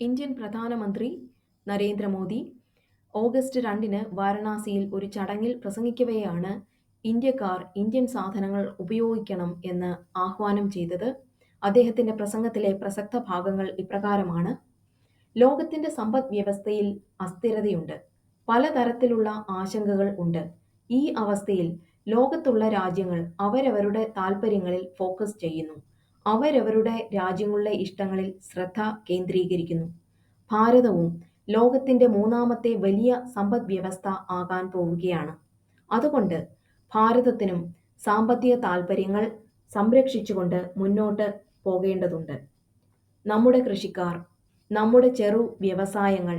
Indian പ്രധാനമന്ത്രി Narendra Modi August രണ്ടിന് വാരണാസിയിൽ ഒരു ചടങ്ങിൽ പ്രസംഗിക്കവെയാണ് ഇന്ത്യക്കാർ ഇന്ത്യൻ സാധനങ്ങൾ ഉപയോഗിക്കണം എന്ന് ആഹ്വാനം ചെയ്തത്. അദ്ദേഹത്തിന്റെ പ്രസംഗത്തിലെ പ്രസക്ത ഭാഗങ്ങൾ ഇപ്രകാരമാണ്. ലോകത്തിന്റെ സമ്പദ് വ്യവസ്ഥയിൽ അസ്ഥിരതയുണ്ട്. പലതരത്തിലുള്ള ആശങ്കകൾ ഉണ്ട്. ഈ അവസ്ഥയിൽ ലോകത്തുള്ള രാജ്യങ്ങൾ അവരവരുടെ താൽപ്പര്യങ്ങളിൽ ഫോക്കസ് ചെയ്യുന്നു. അവരവരുടെ രാജ്യങ്ങളിലെ ഇഷ്ടങ്ങളിൽ ശ്രദ്ധ കേന്ദ്രീകരിക്കുന്നു. ഭാരതവും ലോകത്തിന്റെ മൂന്നാമത്തെ വലിയ സമ്പദ് വ്യവസ്ഥ ആകാൻ പോവുകയാണ്. അതുകൊണ്ട് ഭാരതത്തിനും സാമ്പത്തിക താൽപ്പര്യങ്ങൾ സംരക്ഷിച്ചുകൊണ്ട് മുന്നോട്ട് പോകേണ്ടതുണ്ട്. നമ്മുടെ കൃഷിക്കാർ നമ്മുടെ ചെറു വ്യവസായങ്ങൾ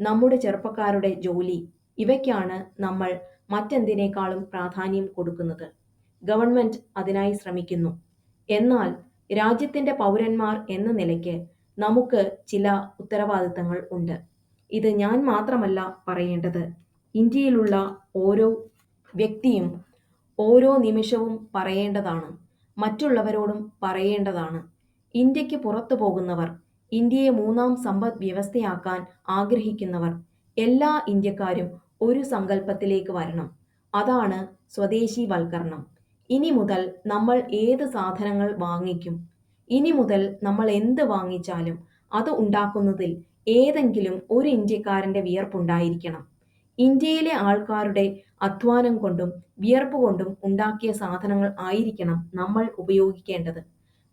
നമ്മുടെ ചെറുപ്പക്കാരുടെ ജോലി ഇവയ്ക്കാണ് നമ്മൾ മറ്റെന്തിനേക്കാളും പ്രാധാന്യം കൊടുക്കുന്നത്. ഗവൺമെന്റ് അതിനായി ശ്രമിക്കുന്നു. എന്നാൽ രാജ്യത്തിന്റെ പൗരന്മാർ എന്ന നിലയ്ക്ക് നമുക്ക് ചില ഉത്തരവാദിത്തങ്ങൾ ഉണ്ട്. ഇത് ഞാൻ മാത്രമല്ല പറയേണ്ടത്. ഇന്ത്യയിലുള്ള ഓരോ വ്യക്തിയും ഓരോ നിമിഷവും പറയേണ്ടതാണ്. മറ്റുള്ളവരോടും പറയേണ്ടതാണ്. ഇന്ത്യയ്ക്ക് പുറത്തു പോകുന്നവർ ഇന്ത്യയെ മൂന്നാം സമ്പദ് വ്യവസ്ഥയാക്കാൻ ആഗ്രഹിക്കുന്നവർ എല്ലാ ഇന്ത്യക്കാരും ഒരു സങ്കല്പത്തിലേക്ക് വരണം. അതാണ് സ്വദേശിവൽക്കരണം. ഇനി മുതൽ നമ്മൾ ഏത് സാധനങ്ങൾ വാങ്ങിക്കും? ഇനി മുതൽ നമ്മൾ എന്ത് വാങ്ങിച്ചാലും അത് ഉണ്ടാക്കുന്നതിൽ ഏതെങ്കിലും ഒരു ഇന്ത്യക്കാരന്റെ വിയർപ്പുണ്ടായിരിക്കണം. ഇന്ത്യയിലെ ആൾക്കാരുടെ അധ്വാനം കൊണ്ടും വിയർപ്പ് കൊണ്ടും ഉണ്ടാക്കിയ സാധനങ്ങൾ ആയിരിക്കണം നമ്മൾ ഉപയോഗിക്കേണ്ടത്.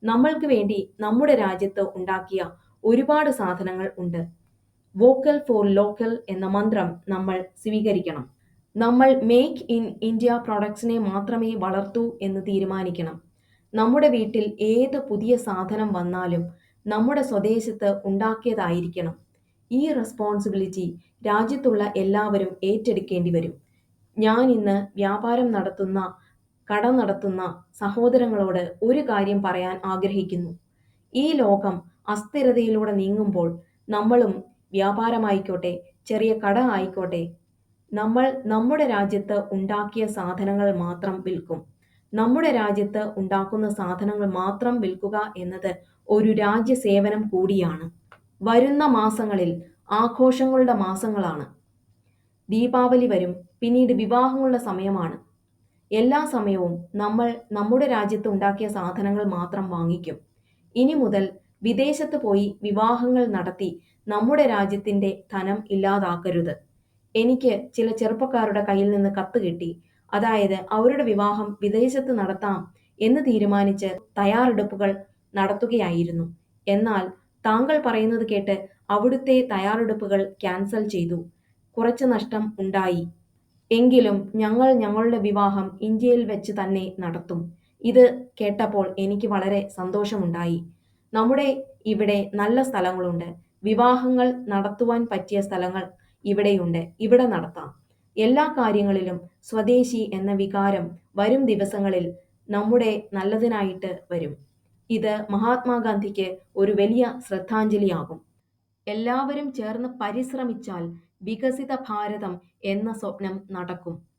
നമ്മൾക്ക് വേണ്ടി നമ്മുടെ രാജ്യത്ത് ഉണ്ടാക്കിയ ഒരുപാട് സാധനങ്ങൾ ഉണ്ട്. വോക്കൽ ഫോർ ലോക്കൽ എന്ന മന്ത്രം നമ്മൾ സ്വീകരിക്കണം. നമ്മൾ മേക്ക് ഇൻ ഇന്ത്യ പ്രൊഡക്ട്സിനെ മാത്രമേ വളർത്തൂ എന്ന് തീരുമാനിക്കണം. നമ്മുടെ വീട്ടിൽ ഏത് പുതിയ സാധനം വന്നാലും നമ്മുടെ സ്വദേശത്ത് ഉണ്ടാക്കിയതായിരിക്കണം. ഈ റെസ്പോൺസിബിലിറ്റി രാജ്യത്തുള്ള എല്ലാവരും ഏറ്റെടുക്കേണ്ടി വരും. ഞാൻ ഇന്ന് വ്യാപാരം നടത്തുന്ന കട നടത്തുന്ന സഹോദരങ്ങളോട് ഒരു കാര്യം പറയാൻ ആഗ്രഹിക്കുന്നു. ഈ ലോകം അസ്ഥിരതയിലൂടെ നീങ്ങുമ്പോൾ നമ്മളും വ്യാപാരമായിക്കോട്ടെ ചെറിയ കട ആയിക്കോട്ടെ നമ്മൾ നമ്മുടെ രാജ്യത്ത് ഉണ്ടാക്കിയ സാധനങ്ങൾ മാത്രം വിൽക്കും. നമ്മുടെ രാജ്യത്ത് ഉണ്ടാക്കുന്ന സാധനങ്ങൾ മാത്രം വിൽക്കുക എന്നത് ഒരു രാജ്യ സേവനം കൂടിയാണ്. വരുന്ന മാസങ്ങളിൽ ആഘോഷങ്ങളുടെ മാസങ്ങളാണ്. ദീപാവലി വരും പിന്നീട് വിവാഹങ്ങളുടെ സമയമാണ്. എല്ലാ സമയവും നമ്മൾ നമ്മുടെ രാജ്യത്ത് ഉണ്ടാക്കിയ സാധനങ്ങൾ മാത്രം വാങ്ങിക്കും. ഇനി മുതൽ വിദേശത്ത് പോയി വിവാഹങ്ങൾ നടത്തി നമ്മുടെ രാജ്യത്തിന്റെ ധനം ഇല്ലാതാക്കരുത്. എനിക്ക് ചില ചെറുപ്പക്കാരുടെ കയ്യിൽ നിന്ന് കത്ത് കിട്ടി. അതായത് അവരുടെ വിവാഹം വിദേശത്ത് നടത്താം എന്ന് തീരുമാനിച്ച് തയ്യാറെടുപ്പുകൾ നടത്തുകയായിരുന്നു. എന്നാൽ താങ്കൾ പറയുന്നത് കേട്ട് അവിടുത്തെ തയ്യാറെടുപ്പുകൾ ക്യാൻസൽ ചെയ്തു. കുറച്ച് നഷ്ടം ഉണ്ടായി. എങ്കിലും ഞങ്ങൾ ഞങ്ങളുടെ വിവാഹം ഇന്ത്യയിൽ വെച്ച് തന്നെ നടത്തും. ഇത് കേട്ടപ്പോൾ എനിക്ക് വളരെ സന്തോഷമുണ്ടായി. നമ്മുടെ ഇവിടെ നല്ല സ്ഥലങ്ങളുണ്ട്. വിവാഹങ്ങൾ നടത്തുവാൻ പറ്റിയ സ്ഥലങ്ങൾ ഇവിടെയുണ്ട്. ഇവിടെ നടത്താം. എല്ലാ കാര്യങ്ങളിലും സ്വദേശി എന്ന വികാരം വരും ദിവസങ്ങളിൽ നമ്മുടെ നല്ലതിനായിട്ട് വരും. ഇത് മഹാത്മാഗാന്ധിക്ക് ഒരു വലിയ ശ്രദ്ധാഞ്ജലിയാകും. എല്ലാവരും ചേർന്ന് പരിശ്രമിച്ചാൽ വികസിത ഭാരതം എന്ന സ്വപ്നം നടക്കും.